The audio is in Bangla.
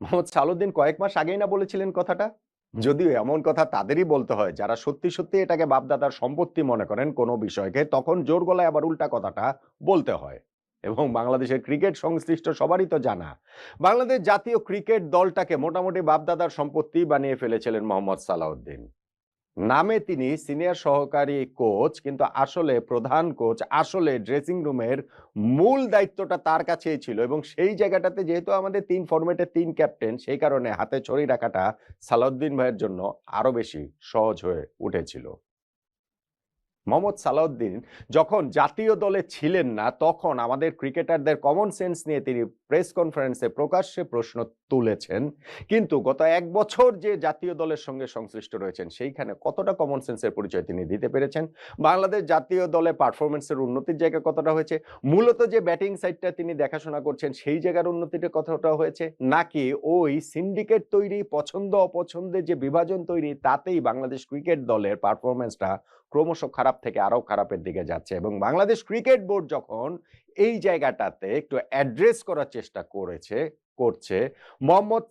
মোহাম্মদ সালুদ্দিন কয়েক মাস আগেই না বলেছিলেন কথাটা? যদিও এমন কথা তাদেরই বলতে হয় যারা সত্যি সত্যি এটাকে বাপদাদার সম্পত্তি মনে করেন কোনো বিষয়কে তখন জোর গলায় আবার উল্টা কথাটা বলতে হয়। এবং বাংলাদেশের ক্রিকেট সংশ্লিষ্ট সবারই তো জানা। বাংলাদেশ জাতীয় ক্রিকেট দলটাকে মোটামুটি বাপদাদার সম্পত্তি বানিয়ে ফেলেছিলেন মোহাম্মদ সালাউদ্দিন। নামে তিনি সিনিয়র সহকারী কোচ, কিন্তু আসলে প্রধান কোচ, আসলে ড্রেসিং রুমের মূল দায়িত্বটা তার কাছেই ছিল এবং সেই জায়গাটাতে যেহেতু আমাদের তিন ফরম্যাটের তিন ক্যাপ্টেন সেই কারণে হাতে ছড়ি রাখাটা সালাউদ্দিন ভাইয়ের জন্য আরও বেশি সহজ হয়ে উঠেছিল। মোহাম্মদ সালাউদ্দিন, যখন জাতীয় দলে ছিলেন না, তখন আমাদের ক্রিকেটারদের কমন সেন্স নিয়ে তিনি প্রেস কনফারেন্সে প্রকাশ্যে প্রশ্ন তুলেছেন। কিন্তু গত এক বছর যে জাতীয় দলের সঙ্গে সংশ্লিষ্ট রয়েছেন, সেইখানে কতটা কমন সেন্সের পরিচয় তিনি দিতে পেরেছেন? বাংলাদেশ জাতীয় দলে পারফরমেন্সের উন্নতির জায়গা কতটা হয়েছে? মূলত যে ব্যাটিং সাইডটা তিনি দেখাশোনা করছেন, সেই জায়গার উন্নতিটা কতটা হয়েছে? নাকি ওই সিন্ডিকেট তৈরি পছন্দ অপছন্দের যে বিভাজন তৈরি, তাতেই বাংলাদেশ ক্রিকেট দলের পারফরমেন্সটা ক্রমশ খারাপ থেকে আরও খারাপের দিকে যাচ্ছে এবং বাংলাদেশ ক্রিকেট বোর্ড যখন এই জায়গাটাতে একটু অ্যাড্রেস করার চেষ্টা করেছে, করছে, মোহাম্মদ